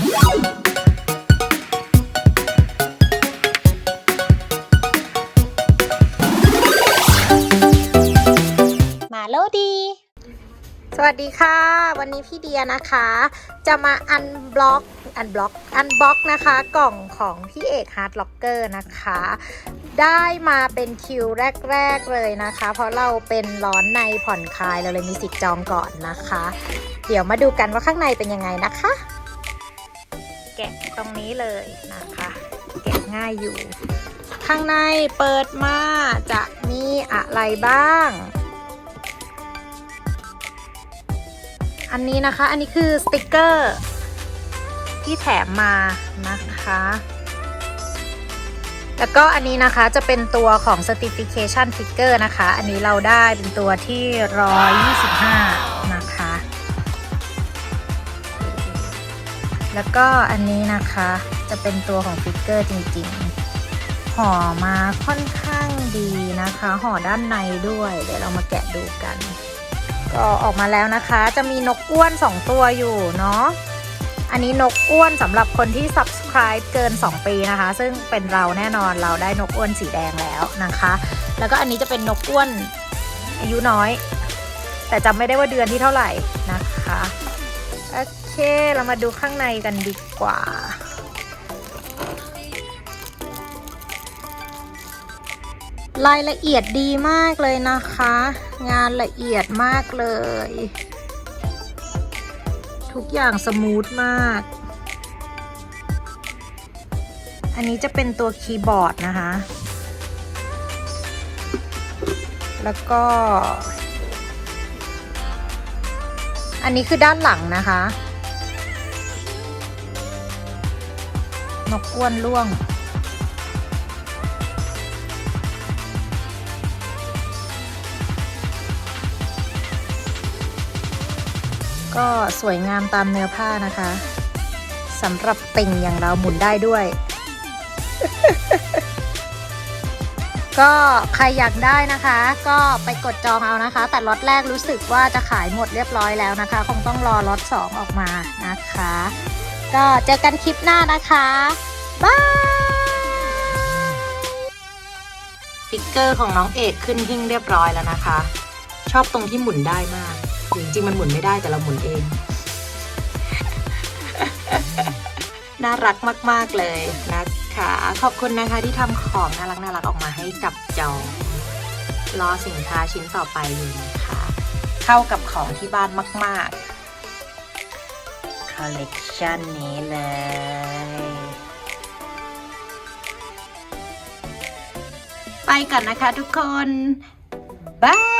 มาโลดี สวัสดีค่ะ วันนี้พี่เดียนะคะ จะมาอันบล็อกอันบล็อกอันบล็อกนะคะ กล่องของพี่เอกฮาร์ดล็อกเกอร์นะคะ ได้มาเป็นคิวแรก ๆ เลยนะคะ เพราะเราเป็นร้อนในผ่อนคลายเราเลยมีสิทธิ์จองก่อนนะคะ เดี๋ยวมาดูกันว่าข้างในเป็นยังไงนะคะ แกะตรงนี้เลยนะคะ แกะง่ายอยู่ ข้างในเปิดมาจะมีอะไรบ้าง อันนี้นะคะอันนี้คือสติกเกอร์ที่แถมมานะคะแล้วก็อันนี้นะคะจะเป็นตัวของ Certification Figure นะคะ อันนี้เราได้เป็นตัวที่ 125นะ แล้วก็อันนี้นะคะจะเป็นตัวของฟิกเกอร์จริงๆ ห่อมาค่อนข้างดีนะคะ ห่อด้านในด้วย เดี๋ยวเรามาแกะดูกัน ก็ออกมาแล้วนะคะ จะมีนกอ้วน 2 ตัวอยู่เนาะ อันนี้นกอ้วนสำหรับคนที่ subscribe เกิน 2 ปีนะคะ ซึ่งเป็นเราแน่นอนเราได้นกอ้วนสีแดงแล้วนะคะ แล้วก็อันนี้จะเป็นนกอ้วนอายุน้อย แต่จำไม่ได้ว่าเดือนที่เท่าไหร่นะคะโอเค เรามาดูข้างในกันดีกว่า รายละเอียดดีมากเลยนะคะ งานละเอียดมากเลย ทุกอย่างสมูทมาก อันนี้จะเป็นตัวคีย์บอร์ดนะคะ แล้วก็อันนี้คือด้านหลังนะคะ นกอ้วนล่วง ก็สวยงามตามเนื้อผ้านะคะสำหรับติ่งอย่างเราหมุนได้ด้วย ก็ใครอยากได้นะคะ ก็ไปกดจองเอานะคะ แต่ล็อตแรกรู้สึกว่าจะขายหมดเรียบร้อยแล้วนะคะ คงต้องรอล็อต2ออกมานะคะ ก็เจอกันคลิปหน้านะคะ บายสติกเกอร์ของน้องเอกขึ้นหิ้งเรียบร้อยแล้วนะคะ ชอบตรงที่หมุนได้มาก จริงๆมันหมุนไม่ได้แต่เราหมุนเอง น่ารักมากๆเลยนะคะ ขอบคุณนะคะที่ทำของน่ารักน่ารักออกมาให้จับจองรอสินค้าชิ้นต่อไปอยู่นะคะ เข้ากับของที่บ้านมาก ๆ คอลเลกชันนี้เลย ไปก่อนนะคะทุกคนบาย